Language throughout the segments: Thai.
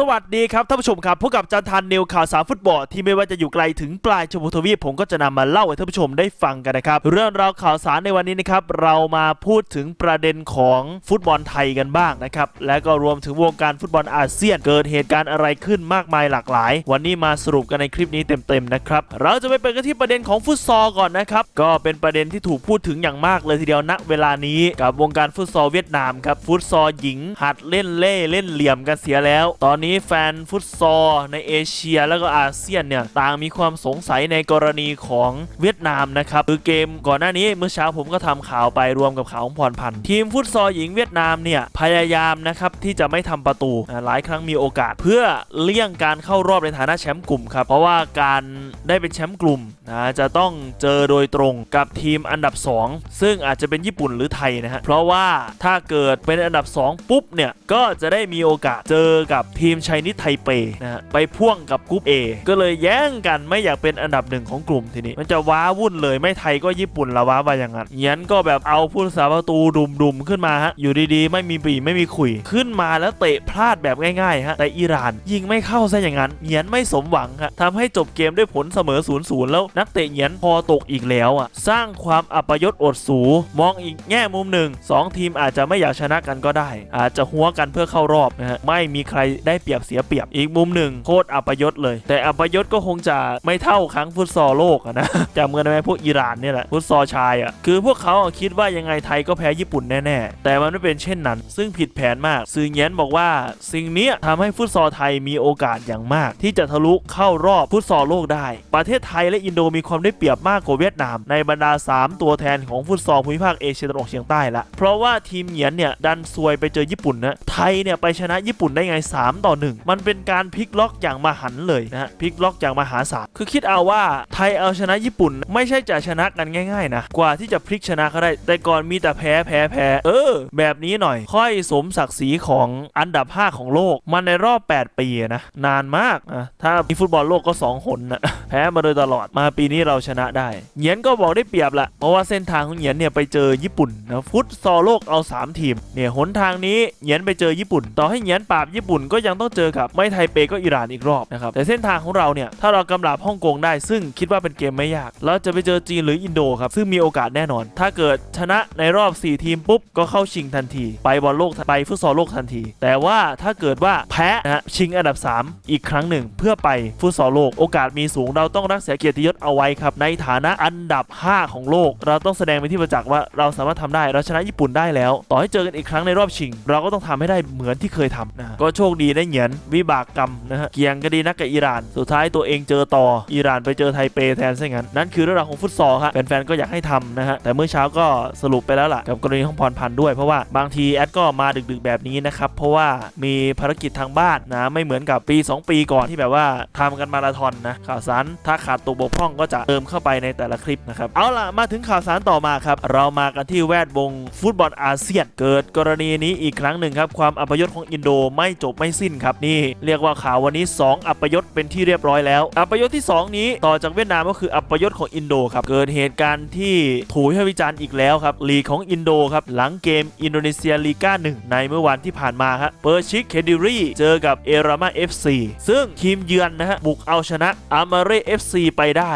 สวัสดีครับท่านผู้ชมครับพบกับจันทันนิวข่าวสารฟุตบอลที่ไม่ว่าจะอยู่ไกลถึงปลายชมพูทวีปผมก็จะนำมาเล่าให้ท่านผู้ชมได้ฟังกันนะครับ เรื่องราวข่าวสารในวันนี้นะครับเรามาพูดถึงประเด็นของฟุตบอลไทยกันบ้างนะครับและก็รวมถึงวงการฟุตบอลอาเซียน เกิดเหตุการณ์อะไรขึ้นมากมายหลากหลาย วันนี้มาสรุปกันในคลิปนี้เต็มๆนะครับเราจะไปเปิดกันที่ประเด็นของฟุตซอลก่อนนะครับก็เป็นประเด็นที่ถูกพูดถึงอย่างมากเลยทีเดียวณเวลานี้กับวงการฟุตซอลเวียดนามครับฟุตซอลหญิง หัดเล่นเล่เล่นเหลี่ยมกันเสียแล้ว ตอนนี้แฟนฟุตซอลในเอเชียแล้วก็อาเซียนเนี่ยต่างมีความสงสัยในกรณีของเวียดนามนะครับคือเกมก่อนหน้านี้เมื่อเช้าผมก็ทำข่าวไปรวมกับข่าวของพรพันธ์ทีมฟุตซอลหญิงเวียดนามเนี่ยพยายามนะครับที่จะไม่ทำประตูหลายครั้งมีโอกาส เพื่อเลี่ยงการเข้ารอบในฐานะแชมป์กลุ่มครับเพราะว่าการ ได้เป็นแชมป์กลุ่มนะจะต้องเจอโดยตรงกับทีมอันดับ 2 ซึ่งอาจจะเป็นญี่ปุ่นหรือไทยนะฮะเพราะว่าถ้าเกิดเป็นอันดับ 2 ปุ๊บเนี่ยก็จะได้มีโอกาสเจอกับทีมไชนิสไทเปนะฮะไปพ่วงกับกรุ๊ป A ก็เลยแย่งกันไม่อยากเป็นอันดับหนึ่งของกลุ่มทีนี้ มันจะว้าวุ่นเลยไม่ไทยก็ญี่ปุ่นละว้าว่าอย่างนั้นยันก็แบบเอาผู้รักษาประตูดุมๆขึ้นมาฮะอยู่ดีๆ ไม่มีปีไม่มีขุยขึ้นมาแล้วเตะพลาดแบบง่ายๆฮะแต่อิหร่านยิงไม่เข้าซะอย่างนั้นเหยียนไม่สมหวังฮะทำให้จบเกมด้วยผลเสมอ0ูนย์แล้วนักเตะเหยียนพอตกอีกแล้วอะสร้างความอัปยศอดสู มองอีกแง่มุมหนึ่งสองทีมอาจจะไม่อยากชนะกันก็ได้ อาจจะหัวกันเพื่อเข้ารอบนะฮะไม่มีใครได้เปรียบเสียเปรียบอีกมุมหนึ่งโคตรอัปยศเลย แต่อัปยศก็คงจะไม่เท่าครั้งฟุตซอลโลกอะนะจำเงินได้ไหมพวกอิหร่านเนี่ยแหละฟุตซอลชายอะคือพวกเขาคิดว่ายังไงไทยก็แพ้ญี่ปุ่นแน่ๆ แต่มันไม่เป็นเช่นนั้น ซึ่งผิดแผนมากซือเงียนบอกว่า สิ่งนี้ยทำให้ฟุตซอลไทยมีโอกาสอย่างมาก ที่จะทะลุเข้ารอบฟุตซอลโลกได้ ประเทศไทยและอินโดมีความได้เปรียบมากกว่าเวียดนาม ในบรรดา 3 ตัวแทนของฟุตซอลภูมิภาคเอเชียตะวันออกเฉียงใต้ละเพราะว่าทีมเหงียนเนี่ยดันซวยไปเจอญี่ปุ่นนะไทยเนี่ยไปชนะญี่ปุ่นได้ไง 3 ต่อ 1 มันเป็นการพลิกล็อกอย่างมหันเลยนะฮะพลิกล็อกอย่างมหาศาลคือคิดเอาว่าไทยเอาชนะญี่ปุ่น ไม่ใช่จะชนะกันง่าย ๆ นะ กว่าที่จะพลิกชนะเขาได้ แต่ก่อนมีแต่แพ้แพ้แพ้เออ แบบนี้หน่อย ค่อยสมศักดิ์ศรีของอันดับ 5 ของโลก มันในรอบ 8 ปีนะนานมากอะถ้ามีฟุตบอลโลกก็ 2 หนนะแพ้มาโดยตลอดมาปีนี้เราชนะได้เหยียนก็บอกได้เปรียบละเพราะว่าเส้นทางของเหยียนเนี่ยไปเจอญี่ปุ่นนะฟุตซอลโลกเอา 3 ทีมเนี่ยหนทางนี้เหยียนไปเจอญี่ปุ่น ต่อให้เหยียนปราบญี่ปุ่นก็ยังต้องเจอกับไม่ไทเปก็อิหร่านอีกรอบนะครับแต่เส้นทางของเราเนี่ยถ้าเรากำราบฮ่องกงได้ ซึ่งคิดว่าเป็นเกมไม่ยากเราจะไปเจอจีนหรืออินโดครับซึ่งมีโอกาสแน่นอน ถ้าเกิดชนะในรอบ 4 ทีมปุ๊บก็เข้าชิงทันที ไปบอลโลกไปฟุตซอลโลกทันที แต่ว่าถ้าเกิดว่าแพ้นะฮะชิงอันดับ 3 อีกครั้งหนึ่ง เพื่อไปฟุตซอลโลกโอกาสมีสูงเราต้องรักษาเกียรติยศเอาไว้ครับ ในฐานะอันดับ 5 ของโลก เราต้องแสดงเป็นที่ประจักษ์ว่าเราสามารถทำได้เราชนะญี่ปุ่นได้แล้ว ต่อให้เจอกันอีกครั้งในรอบชิง เราก็ต้องทำให้ได้เหมือนที่เคยทำนะก็โชคดีได้เหงียนวิบากกรรมนะฮะเกียงก็ดีนักกับอิหร่าน สุดท้ายตัวเองเจอต่ออิหร่านไปเจอไทเปแทนซะงั้นนั่นคือเรื่องราวของฟุตซอลครับแฟนๆก็อยากให้ทำนะฮะแต่เมื่อเช้าก็สรุปไปแล้วล่ะกับกรณีของพรพันธ์ด้วยเพราะว่าบางทีแอดก็มาดึกๆแบบนี้นะครับเพราะว่ามีภารกิจทางบ้านนะไม่เหมือนกับปี 2 ปีก่อนที่แบบว่าทำกันมาราธอนนะข่าวสารถ้าขาดตัวบกพร่องก็จะเติมเข้าไปในแต่ละคลิปนะครับ เอาล่ะ มาถึงข่าวสารต่อมาครับ เรามากันที่แวดวงฟุตบอลอาเซียน เกิดกรณีนี้อีกครั้งหนึ่งครับ ความอัปยศของอินโดไม่จบไม่สิ้นครับนี่ เรียกว่าข่าววันนี้ 2 อัปยศเป็นที่เรียบร้อยแล้ว อัปยศที่ 2 นี้ต่อจากเวียดนามก็คืออัปยศของอินโดครับเกิดเหตุการณ์ที่ถูกวิพากษ์วิจารณ์อีกแล้วครับลีกของอินโดครับหลังเกมอินโดนีเซียลีกาหนึ่งในเมื่อวันที่ผ่านมาครับเปอร์ชิกเคดิรีเจอกับเอรามาเอฟซีซึ่งทีมเยือนนะฮะบุกเอาชนะอามาเรเอฟซีไปได้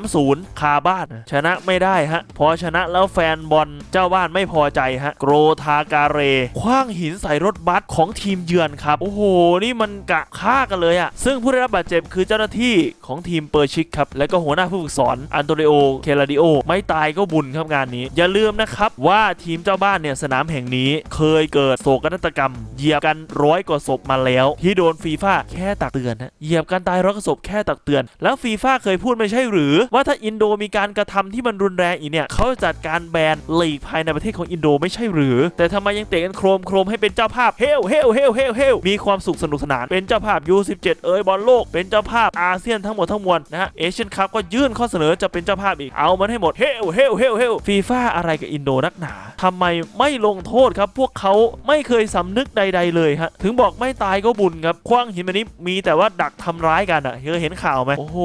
3-0 คาบ้าน ชนะไม่ได้ฮะ พอชนะแล้วแฟนบอลเจ้าบ้านไม่พอใจฮะ โกรทาการเรคว้างหินใส่รถบัสของทีมเยือนครับ โอ้โห นี่มันกะฆ่ากันเลยอะซึ่งผู้ได้รับบาดเจ็บคือเจ้าหน้าที่ของทีมเปอร์ชิกครับ และก็หัวหน้าผู้ฝึกสอนอันโตเรโอ เคลาดิโอ ไม่ตายก็บุญครับงานนี้ อย่าลืมนะครับว่าทีมเจ้าบ้านเนี่ยสนามแห่งนี้เคยเกิดโศกนาฏกรรม เหยียบกันร้อยกว่าศพมาแล้ว ที่โดนฟีฟ่าแค่ตักเตือนฮะเหยียบกันตายร้อยกว่าศพแค่ตักเตือน แล้วฟีฟ่าเคยพูดไม่ใช่หรือ ว่าถ้าอินโดมีการกระทำที่มันรุนแรงอีกเนี่ยเขาจะจัดการแบนลีกภายในประเทศของอินโดไม่ใช่หรือ แต่ทำไมยังเตะกันโครมโครมให้เป็นเจ้าภาพเฮลเฮลเฮลเฮลเฮลมีความสุขสนุกสนานเป็นเจ้าภาพ U17 เอยบอลโลกเป็นเจ้าภาพอาเซียนทั้งหมดทั้งมวลนะฮะเอเชียนคัพก็ยื่นข้อเสนอจะเป็นเจ้าภาพอีกเอามันให้หมดเฮลเฮลเฮลเฮลฟีฟ่าอะไรกับอินโดนักหนาทำไมไม่ลงโทษครับ พวกเขาไม่เคยสำนึกใด ๆ เลยฮะถึงบอกไม่ตายก็บุญครับคว้างหินแบบนี้มีแต่ว่าดักทำร้ายกันอะเคยเห็นข่าวไหมโอ้โห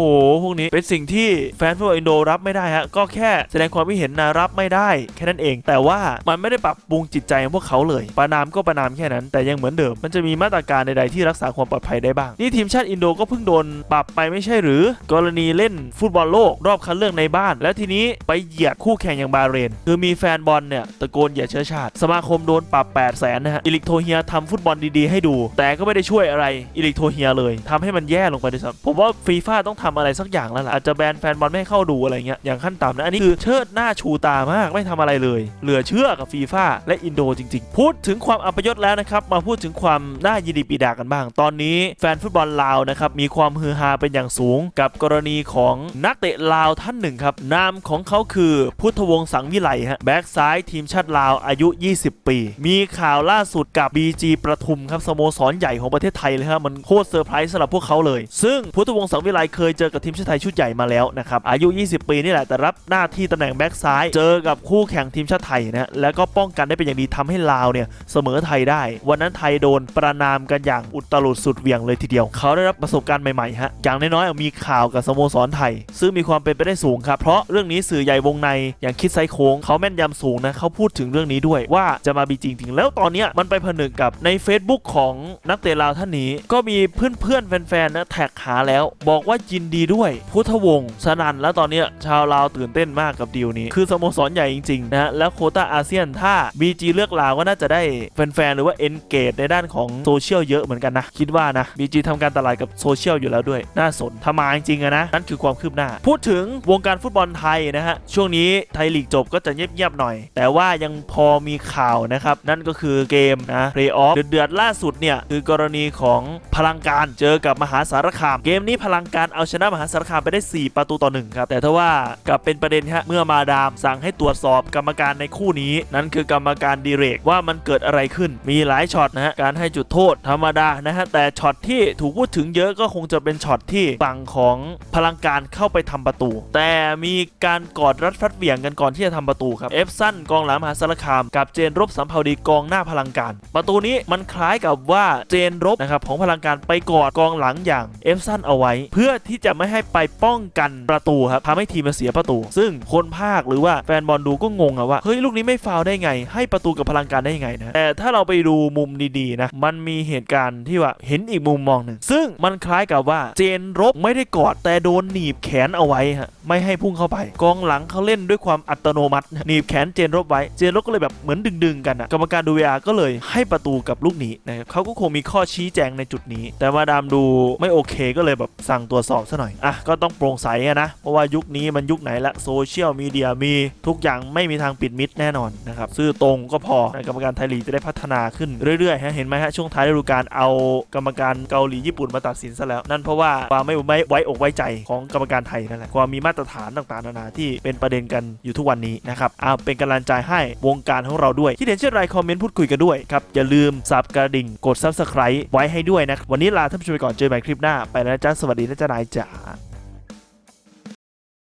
พวกนี้เป็นสิ่งที่แฟนฟุตบอลอินโดรับไม่ได้ฮะก็แค่แสดงความคิดเห็นนะรับไม่ได้ แค่นั้นเอง แต่ว่ามันไม่ได้ปรับปรุงจิตใจของพวกเขาเลยประนามก็ประนามแค่นั้น แต่ยังเหมือนเดิม มันจะมีมาตรการใดๆที่รักษาความปลอดภัยได้บ้าง นี่ทีมชาติอินโดก็เพิ่งโดนปรับไปไม่ใช่หรือ กรณีเล่นฟุตบอลโลกรอบคัดเลือกในบ้าน แล้วทีนี้ไปเหยียดคู่แข่งอย่างบาเรน คือมีแฟนบอลเนี่ยตะโกนเหยียดเชื้อชาติ สมาคมโดนปรับ 8 0 0แสนนะฮะอิลิกโทเฮียทำฟุตบอลดีๆให้ดู แต่ก็ไม่ได้ช่วยอะไรอิลิกโทเฮียเลยทำให้มันแย่ลงไปด้วยซ้ำผมว่าฟีฟ่าต้องทำอะไรสักอย่างแล้วล่ะอาจจะแบนแฟนบอลไม่ให้เข้าดูอะไรเงี้ยอย่างขั้นต่ำนะอันนี้คือเชิดหน้าชูตามากไม่ทำอะไรเลย เหลือเชื่อกับฟีฟ่าและอินโดจริง ๆ พูดถึงความอัปยศแล้วนะครับมาพูดถึงความน่ายินดีปีดากันบ้าง ตอนนี้แฟนฟุตบอลลาวนะครับมีความฮือฮาเป็นอย่างสูง กับกรณีของนักเตะลาวท่านหนึ่งครับนามของเขาคือพุทธวงศ์สังวิไลฮะแบ็กซ้ายทีมชาติลาวอายุ 20 ปี มีข่าวล่าสุดกับ BG ประทุมครับสโมสรใหญ่ของประเทศไทยเลยฮะมันโคตรเซอร์ไพรส์สำหรับพวกเขาเลย ซึ่งพุทธวงศ์สังวิไลเคยเจอกับทีมชาติไทยชุดใหญ่มาแล้วนะครับอายุ 20 ปีนี่แหละแต่รับหน้าที่ตำแหน่งแบ็กซ้ายเจอกับคู่แข่งทีมชาติไทยนะฮะแล้วก็ป้องกันได้เป็นอย่างดีทำให้ลาวเนี่ยเสมอไทยได้ วันนั้นไทยโดนประนามกันอย่างอุตลุดสุดเหวี่ยงเลยทีเดียว เขาได้รับประสบการณ์ใหม่ๆฮะอย่างน้อยๆมีข่าวกับสโมสรไทย ซึ่งมีความเป็นไปได้สูงครับเพราะเรื่องนี้สื่อใหญ่วงในอย่างคิดไซโค้งเขาแม่นยำสูงนะเขาพูดถึงเรื่องนี้ด้วยว่าจะมาบีจริง ๆ แล้วตอนเนี้ยมันไปผนึกกับใน Facebook ของนักเตะลาวท่านนี้ ก็มีเพื่อนๆแฟนๆนะแท็กหาแล้ว บอกว่ายินดีด้วย พุทธวงศ์สนันแล้วตอนนี้ชาวลาวตื่นเต้นมากกับดีลนี้ คือสโมสรใหญ่จริงๆนะแล้วโคต้าอาเซียนถ้า BG เลือกลาวก็น่าจะได้แฟนๆหรือว่า engage ในด้านของโซเชียลเยอะเหมือนกันนะ คิดว่านะ BG ทำการตลาดกับโซเชียลอยู่แล้วด้วยน่าสนถ้ามาจริงๆอะนะ นั่นคือความคืบหน้า พูดถึงวงการฟุตบอลไทยนะฮะช่วงนี้ไทยลีกจบก็จะเงียบๆหน่อย แต่ว่ายังพอมีข่าวนะครับนั่นก็คือเกมนะเพลย์ออฟเดือดๆล่าสุดเนี่ยคือกรณีของพลังการเจอกับมหาสารคาม เกมนี้พลังการเอาชนะมหาสารคามไปได้ 4 ประตูต่อหนึ่งครับแต่ถ้าว่ากลับเป็นประเด็นฮะเมื่อมาดามสั่งให้ตรวจสอบกรรมการในคู่นี้ นั่นคือกรรมการดีเรกว่ามันเกิดอะไรขึ้น มีหลายช็อตนะฮะการให้จุดโทษธรรมดานะฮะแต่ช็อตที่ถูกพูดถึงเยอะก็คงจะเป็นช็อตที่ฝั่งของพลังการเข้าไปทำประตู แต่มีการกอดรัดฟัดเหวี่ยงกันก่อนที่จะทำประตูครับเอฟสั้นกองหลังมหาสารคาม กับเจนรบสัมภาวดีกองหน้าพลังการ ประตูนี้มันคล้ายกับว่าเจนรบนะครับของพลังการไปกอดกองหลังอย่างเอฟสั้นเอาไว้ เพื่อที่จะไม่ให้ไปป้องกันประตูครับทำให้ทีมมันเสียประตู ซึ่งคนภาคหรือว่าแฟนบอลดูก็งงอะว่าเฮ้ยลูกนี้ไม่ฟาวได้ไง ให้ประตูกับพลังการได้ยังไงนะแต่ถ้าเราไปดูมุมดีๆนะมันมีเหตุการณ์ที่ว่าเห็นอีกมุมมองหนึ่งซึ่งมันคล้ายกับว่าเจนรบไม่ได้กอดแต่โดนหนีบแขนเอาไว้ฮะไม่ให้พุ่งเข้าไป กองหลังเขาเล่นด้วยความอัตโนมัติ หนีบแขนเจนรบไว้เจนรบก็เลยแบบเหมือนดึงๆกันอะกรรมการดู VR ก็เลยให้ประตูกับลูกนี้นะครับเขาก็คงมีข้อชี้แจงในจุดนี้ แต่มาดามดูไม่โอเคก็เลยแบบสั่งตรวจสอบซะหน่อย อะ ก็ต้องโปร่งใสนะ เพราะว่ายุคนี้มันยุคไหนละโซเชียลมีเดียมีทุกอย่างไม่มีทางปิดมิดแน่นอนนะครับซื่อตรงก็พอกรรมการไทยลีกจะได้พัฒนาขึ้นเรื่อยๆฮะเห็นไหมฮะช่วงท้ายฤดูกาลเอากรรมการเกาหลีญี่ปุ่นมาตัดสินซะแล้ว นั่นเพราะว่าความไม่ไว้อกไว้ใจของกรรมการไทยนั่นแหละความมีมาตรฐานต่างๆนานาที่เป็นประเด็นกันอยู่ทุกวันนี้นะครับเอาเป็นกำลังใจให้วงการของเราด้วยที่เห็นเช่นไรคอมเมนต์พูดคุยกันด้วยครับอย่าลืมสับกระดิ่งกด subscribe ไว้ให้ด้วยนะวันนี้ลาท่านผู้ชมไปก่อนเจอกันใหม่คลิปหน้าไปแล้วจ๊ะสวัสดีนะจ๊ะนายจ๋า Bye.